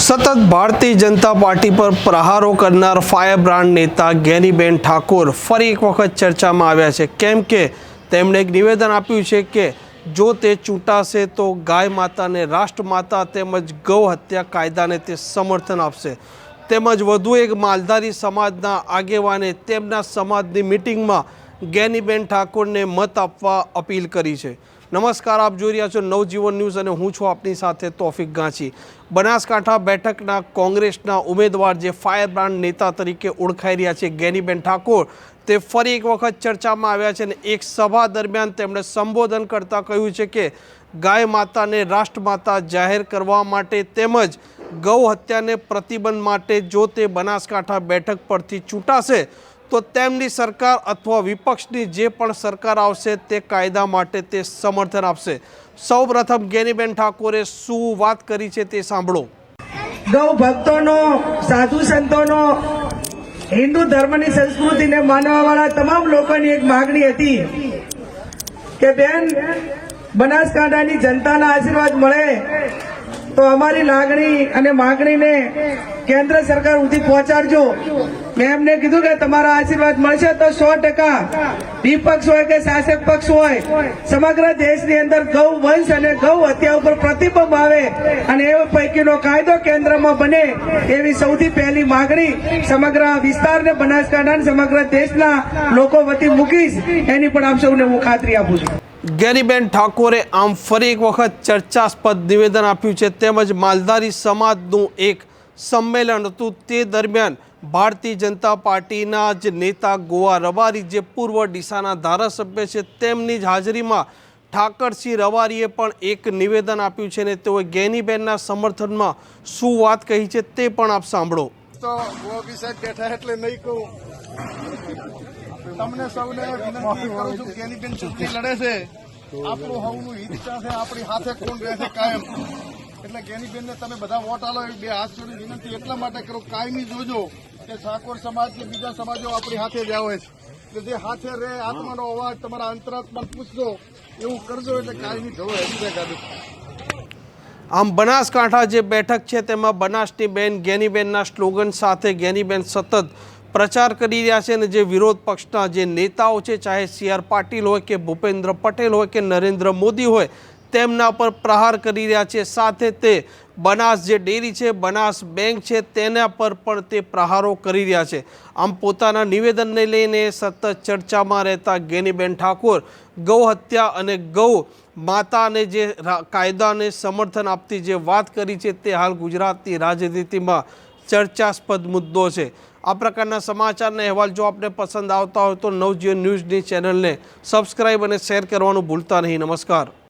સતત ભારતીય જનતા પાર્ટી પર પ્રહારો કરનાર ફાયર બ્રાન્ડ નેતા ગેનીબેન ઠાકોર ફરી એક વખત ચર્ચામાં આવ્યા છે. કેમ કે તેમણે એક નિવેદન આપ્યું છે કે જો તે ચૂંટાશે તો ગાય માતાને રાષ્ટ્રમાતા તેમજ ગૌ હત્યા કાયદાને તે સમર્થન આપશે. તેમજ વધુ એક માલધારી સમાજના આગેવાને તેમના સમાજની મિટિંગમાં ગેનીબેન ઠાકોરને મત આપવા અપીલ કરી છે. નમસ્કાર, આપ જોઈ રહ્યા છો નવજીવન ન્યૂઝ અને હું છું આપની સાથે તોફિક ગાંચી. બનાસકાંઠા બેઠકના કોંગ્રેસના ઉમેદવાર જે ફાયર બ્રાન્ડ નેતા તરીકે ઓળખાઈ રહ્યા છે ગેનીબેન ઠાકોર, તે ફરી એક વખત ચર્ચામાં આવ્યા છે અને એક સભા દરમિયાન તેમણે સંબોધન કરતાં કહ્યું છે કે, ગાય માતાને રાષ્ટ્રમાતા જાહેર કરવા માટે તેમજ ગૌ હત્યાને પ્રતિબંધ માટે જો તે બનાસકાંઠા બેઠક પરથી ચૂંટાશે તો તેમની સરકાર અથવા વિપક્ષની જે પણ સરકાર આવશે તે કાયદા માટે તે સમર્થન આપશે. સૌપ્રથમ ગેનીબેન ઠાકોરે શું વાત કરી છે તે સાંભળો. ગૌ ભક્તોનો, સાધુ સંતોનો, હિન્દુ ધર્મની સંસ્કૃતિને માનવાવાળા તમામ લોકોની એક માગણી હતી કે બેન, બનાસકાંઠાની જનતાના આશીર્વાદ મળે તો અમારી લાગણી અને માગણીને કેન્દ્ર સરકાર સુધી પહોંચાડજો. મેં એમને કીધું કે તમારા આશીર્વાદ મળશે તો સો ટકા. વિપક્ષ હોય કે શાસક પક્ષ હોય, સમગ્ર દેશની અંદર ગૌ વંશ અને ગૌ હત્યા ઉપર પ્રતિબંધ આવે અને એ પૈકીનો કાયદો કેન્દ્રમાં બને એવી સૌથી પહેલી માગણી સમગ્ર વિસ્તારને બનાસકાંઠા સમગ્ર દેશના લોકો વતી મૂકીશ. એની પણ આપ સૌને હું ખાતરી આપું છું. ગેરીબેન ઠાકોરે આમ ફરી એક વખત ચર્ચાસ્પદ નિવેદન આપ્યું છે. તેમજ માલધારી સમાજનું એક સંમેલન હતું. તે દરમિયાન ભારતીય જનતા પાર્ટીના જ નેતા ગોવા રબારી જે પૂર્વ ડીસાના ધારાસભ્ય છે તેમની જ હાજરીમાં ઠાકરસિંહ રવારીએ પણ એક નિવેદન આપ્યું છે ને તેઓએ ગેનીબેનના સમર્થનમાં શું વાત કહી છે તે પણ આપ સાંભળો. તો ગોપી સાહેબ બેઠા એટલે નહીં કહું. તમને સૌને વિનંતી કરું છું કે બેન ચૂંટણી લડે છે. આપણું હવનું હિત છે? આપણી હાથે કોણ રહેશે કાયમ. એટલે ગેનીબેનને તમે બધા વોટ આલો એવી બે હાથ જોડી વિનંતી એટલા માટે કરો, કાયમી જોજો કે ઠાકોર સમાજ કે બીજા સમાજો આપણી હાથે જ આવે છે. એટલે જે હાથે રહે, આત્માનો અવાજ તમારા અંતરાત્મા પૂછજો, એવું કરજો એટલે કાયમી જવો હજી ગાડી આમ બનાસકાંઠા જે બેઠક છે તેમાં બનાસની બેન, ગેનીબેનના સ્લોગન સાથે ગેનીબેન સતત પ્રચાર કરી રહ્યા છે અને જે વિરોધ પક્ષના જે નેતાઓ છે, ચાહે સી આર પાટીલ હોય કે ભૂપેન્દ્ર પટેલ હોય કે નરેન્દ્ર મોદી હોય તેમના પર પ્રહાર કરી રહ્યા છે. સાથે તે બનાસ જે ડેરી છે, બનાસ બેંક છે, તેના પર પણ તે પ્રહારો કરી રહ્યા છે. આમ પોતાના નિવેદનને લઈને સતત ચર્ચામાં રહેતા ગેનીબેન ઠાકોર ગૌ હત્યા અને ગૌ માતાને જે કાયદાને સમર્થન આપતી જે વાત કરી છે તે હાલ ગુજરાતની રાજનીતિમાં ચર્ચાસ્પદ મુદ્દો છે. આ પ્રકારના સમાચારના અહેવાલ જો આપને પસંદ આવતા હોય તો નવજીવન ન્યૂઝની ચેનલને સબસ્ક્રાઈબ અને શેર કરવાનું ભૂલતા નહીં. નમસ્કાર.